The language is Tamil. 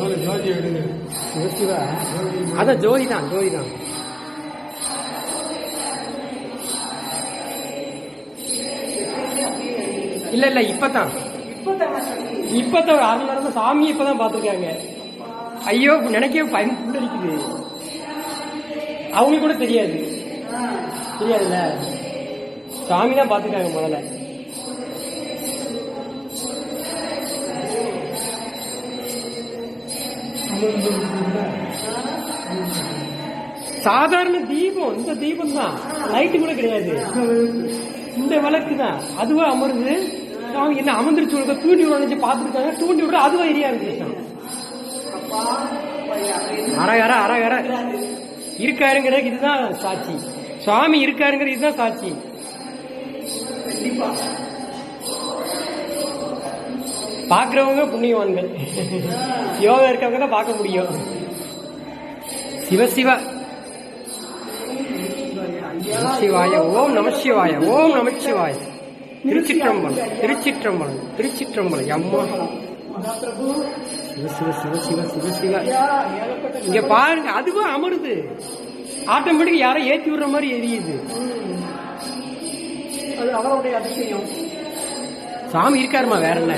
ஜோதி அதான் ஜோதி தான் ஜோதி தான் இல்ல இல்ல இப்பதான். இப்பதான் அரை நேரம் சாமி இப்பதான் பாத்துருக்காங்க ஐயோ நினைக்கவே பயன் புல்லரிக்குது அவங்களுக்கு கூட தெரியாது. தெரியாதுல்ல? சாமி தான் பாத்துருக்காங்க முதல்ல. சாதாரண தீபம் இந்த தீபம் தான் லைட்டு கூட கிடையாது. இந்த விளக்கு தான் அதுவா அமருது? சாமி என்ன அமர்ந்துருச்சு உனக்கு தூண்டி விட பார்த்துருக்காங்க. தூண்டி விடுற அதுவா எரியா இருக்கு அரகர அரகர இருக்காருங்கிறதுக்கு இதுதான் சாட்சி. சுவாமி இருக்காருங்கிறது இதுதான் சாட்சி. பார்க்கிறவங்க புண்ணியவான்கள். யோகா இருக்கவங்க தான் பார்க்க முடியும். சிவ சிவ. சிவாய ஓம் நம சிவாய ஓம் நம சிவாய. திருச்சிற்றம்பலம் திருச்சிற்றம்பலம் திருச்சிற்றம்பலம். அம்மா. சிவ சிவ சிவ சிவ சிவ சிவ. இங்க பாருங்க அதுவும் அமருது. ஆட்டோமேட்டிக் யாரோ ஏத்தி விடுற மாதிரி எரியுது. அது அவருடைய அதிசயம். சாமி இருக்காருமா வேற என்ன?